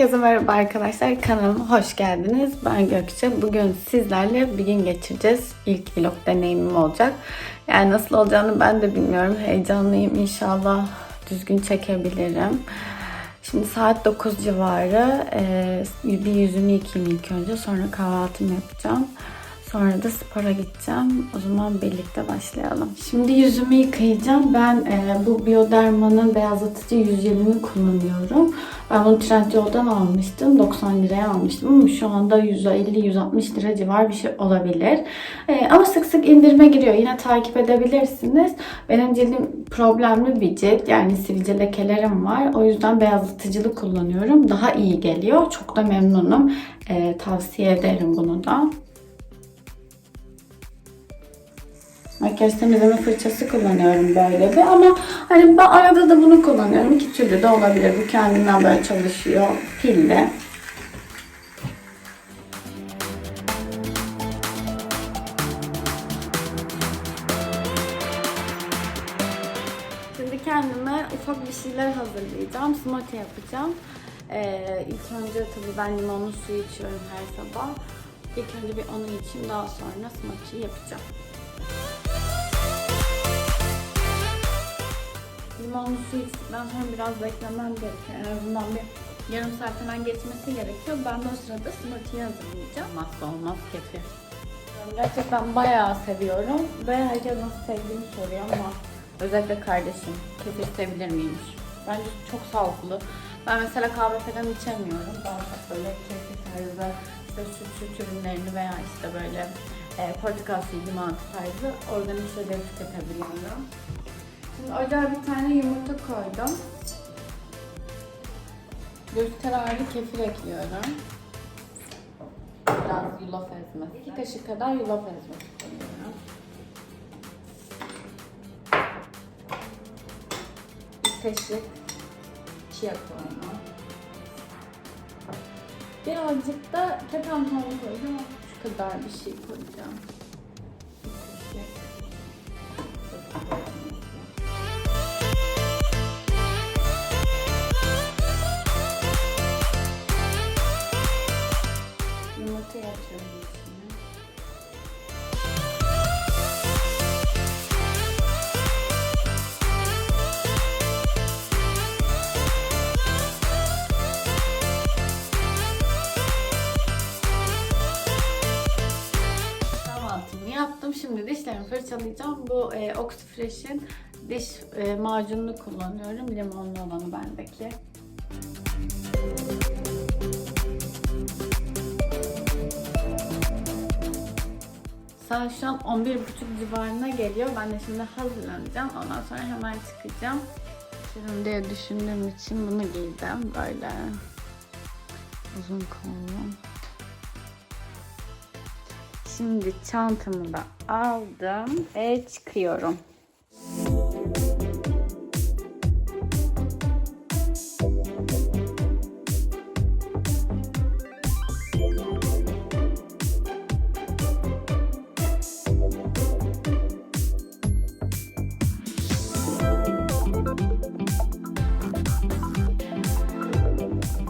Herkese merhaba arkadaşlar. Kanalıma hoş geldiniz. Ben Gökçe. Bugün sizlerle bir gün geçireceğiz. İlk vlog deneyimim olacak. Yani nasıl olacağını ben de bilmiyorum. Heyecanlıyım. İnşallah düzgün çekebilirim. Şimdi saat 9 civarı. Ee, bir yüzümü yıkayayım ilk önce. Sonra kahvaltımı yapacağım. Sonra da spora gideceğim. O zaman birlikte başlayalım. Şimdi yüzümü yıkayacağım. Ben e, bu Bioderma'nın beyazlatıcı yüz jelini kullanıyorum. Ben bunu Trendyol'dan almıştım. 90 liraya almıştım ama şu anda 150-160 lira civar bir şey olabilir. E, ama sık sık indirime giriyor. Yine takip edebilirsiniz. Benim cildim problemli bir cilt. Yani sivilce lekelerim var. O yüzden beyazlatıcılı kullanıyorum. Daha iyi geliyor. Çok da memnunum. E, tavsiye ederim bunu da. Makyaj temizleme fırçası kullanıyorum böyle bir ama hani ben arada da bunu kullanıyorum. İki türlü de olabilir. Bu kendinden böyle çalışıyor. Pilli. Şimdi kendime ufak bir şeyler hazırlayacağım. Smoothie yapacağım. Ee, ilk önce tabii ben limonlu su içiyorum her sabah. İlk önce bir onu içeyim daha sonra smoothie yapacağım. Limonlu su içtikten sonra biraz beklemem gerekiyor. En azından bir yarım saat falan geçmesi gerekiyor. Ben de o sırada smoothie hazırlayacağım. Olmazsa olmaz kefir. Gerçekten bayağı seviyorum ve herkes nasıl sevdiğini soruyor ama özellikle kardeşim kefir sevilir miymiş? Bence çok sağlıklı. Ben mesela kahve falan içemiyorum. Daha çok böyle kefir tarzı işte süt süt ürünlerini veya işte böyle e, portakal suyu, limonata tarzı organik şeyleri tüketebiliyorum. Şimdi ocağa bir tane yumurta koydum. Göz kararı kefir ekliyorum. Biraz yulaf ezmesi. İki kaşık kadar yulaf ezmesi koyuyorum. Bir kaşık chia koydum. Birazcık da keten koyacağım. Şu kadar bir şey koyacağım. Yaptım. Şimdi dişlerimi fırçalayacağım. Bu e, Oxyfresh'in diş e, macununu kullanıyorum. Limonlu olanı bendeki. Saat şu an 11.30 civarına geliyor. Ben de şimdi hazırlanacağım. Ondan sonra hemen çıkacağım. Çıkarım diye düşündüğüm için bunu giydim. Böyle uzun kollu. Şimdi çantamı da aldım ve çıkıyorum.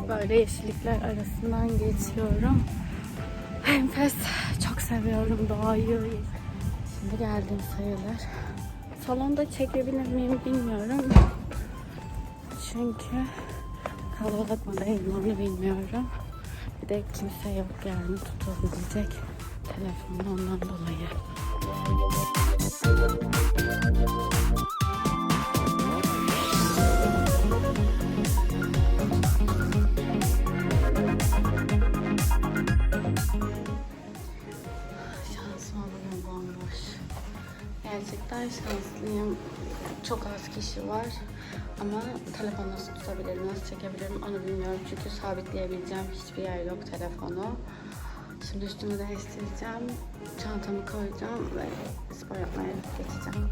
Böyle yeşillikler arasından geçiyorum. Enfes. Çok seviyorum doğayı. Şimdi geldim sayılır. Salonda çekebilir miyim bilmiyorum. Çünkü kalabalık mı değil mi onu bilmiyorum. Bir de kimse yok yani tutabilecek telefonda ondan dolayı. Gerçekten şanslıyım. Çok az kişi var. Ama telefonu nasıl tutabilirim, nasıl çekebilirim onu bilmiyorum. Çünkü sabitleyebileceğim hiçbir yer yok telefonu. Şimdi üstümü değiştireceğim. Çantamı koyacağım ve spor yapmaya geçeceğim.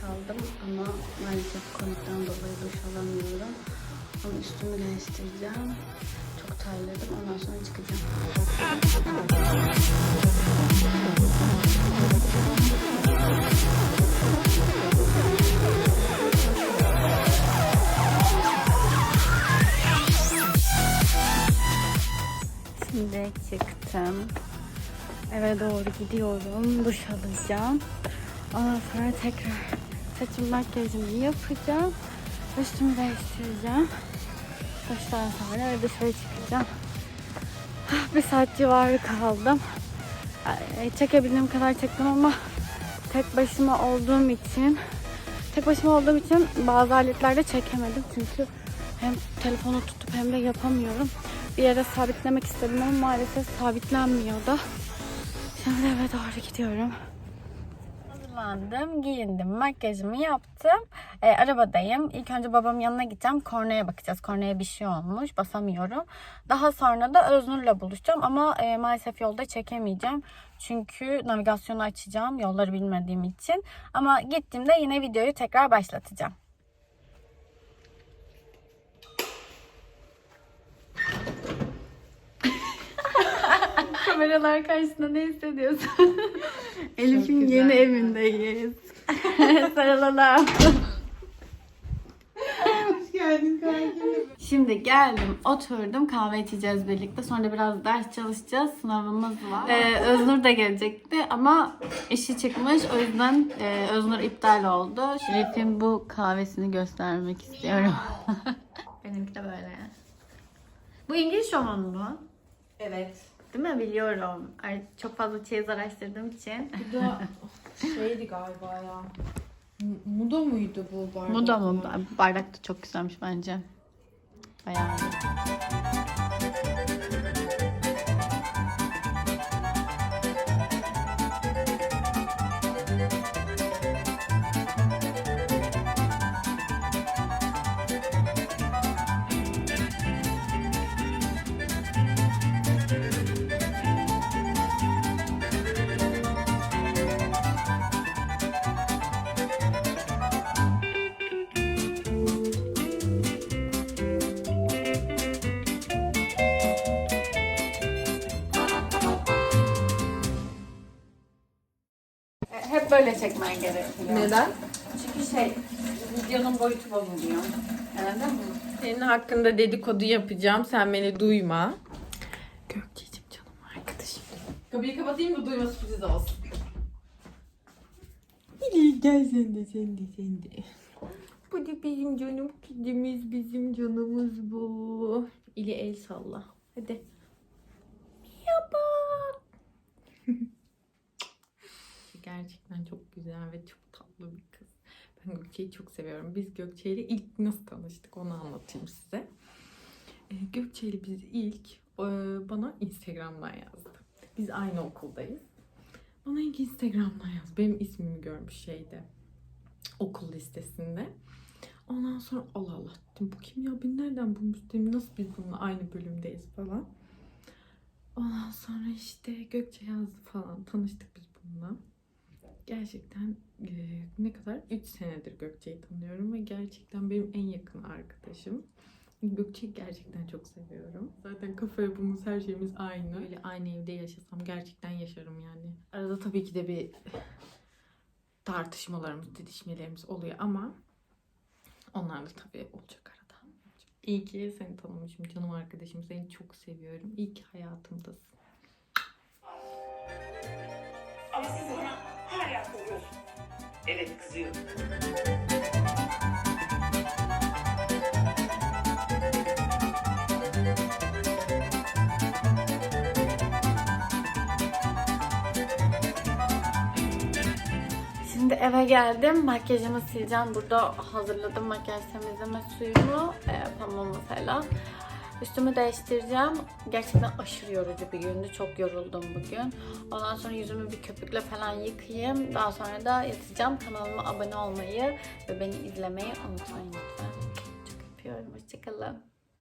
Kaldım ama maalesef konudan dolayı duş alamıyorum. Ama üstümü değiştireceğim. Çok terledim. Ondan sonra çıkacağım. Şimdi çıktım. Eve doğru gidiyorum. Duş alacağım. Ondan sonra tekrar saçım makyajımı yapacağım. Üstümü değiştireceğim. Duştan sonra dışarı çıkacağım. Ah, Bir saat civarı kaldım. Çekebildiğim kadar çektim ama tek başıma olduğum için tek başıma olduğum için bazı aletlerde çekemedim. Çünkü hem telefonu tutup hem de yapamıyorum. Bir yere sabitlemek istedim ama maalesef sabitlenmiyor da. Şimdi eve doğru gidiyorum. Hazırlandım, giyindim, makyajımı yaptım. Ee, arabadayım. İlk önce babamın yanına gideceğim. Kornaya bakacağız. Kornaya bir şey olmuş. Basamıyorum. Daha sonra da Öznur'la buluşacağım. Ama e, maalesef yolda çekemeyeceğim. Çünkü navigasyonu açacağım. Yolları bilmediğim için. Ama gittiğimde yine videoyu tekrar başlatacağım. Kameralar karşısında ne hissediyorsun? Elif'in güzel. yeni evindeyiz. Sarılalım. Hoş geldin kankim. Şimdi geldim, oturdum, kahve içeceğiz birlikte. Sonra biraz ders çalışacağız, sınavımız var. Ee, Öznur da gelecekti ama işi çıkmış. O yüzden e, Öznur iptal oldu. Elif'in bu kahvesini göstermek istiyorum. Benimki de böyle. Bu İngiliz roman mı? Evet. Değil mi? Biliyorum. Ay, çok fazla çeyiz araştırdığım için. Bu da şeydi galiba ya. Muda muydu bu bardak? Bu da mı? Bardak da çok güzelmiş bence. Bayağı böyle çekmen gerekiyor. Neden? Çünkü şey, videonun boyutu bozuluyor. Anladın mı? Senin hakkında dedikodu yapacağım. Sen beni duyma. Gökçe'cim canım arkadaşım. Kapıyı kapatayım da duyma sürpriz olsun. İli gel sen de sen de sen de. Bu da bizim canım kedimiz, bizim canımız bu. İli el salla. Hadi. Yapa. Gerçekten çok güzel ve çok tatlı bir kız. Ben Gökçe'yi çok seviyorum. Biz Gökçe ile ilk nasıl tanıştık onu anlatayım size. Ee, Gökçe ile biz ilk e, bana Instagram'dan yazdı. Biz aynı okuldayız. Bana ilk Instagram'dan yazdı. Benim ismimi görmüş şeyde. Okul listesinde. Ondan sonra Allah Allah dedim bu kim ya beni nereden bulmuş dedim nasıl biz bununla aynı bölümdeyiz falan. Ondan sonra işte Gökçe yazdı falan tanıştık biz bununla. Gerçekten e, ne kadar 3 senedir Gökçe'yi tanıyorum ve gerçekten benim en yakın arkadaşım. Gökçe'yi gerçekten çok seviyorum. Zaten kafa yapımız, her şeyimiz aynı. Böyle aynı evde yaşasam gerçekten yaşarım yani. Arada tabii ki de bir tartışmalarımız, didişmelerimiz oluyor ama onlar da tabii olacak arada. İyi ki seni tanımışım canım arkadaşım. Seni çok seviyorum. İyi ki hayatımdasın. Ama siz Evet kızıyorum. Şimdi eve geldim. Makyajımı sileceğim. Burada hazırladım makyaj temizleme suyumu. E, pamuğumu falan. Üstümü değiştireceğim. Gerçekten aşırı yorucu bir gündü. Çok yoruldum bugün. Ondan sonra yüzümü bir köpükle falan yıkayayım. Daha sonra da yatacağım. Kanalıma abone olmayı ve beni izlemeyi unutmayın lütfen. Çok öpüyorum. Hoşçakalın.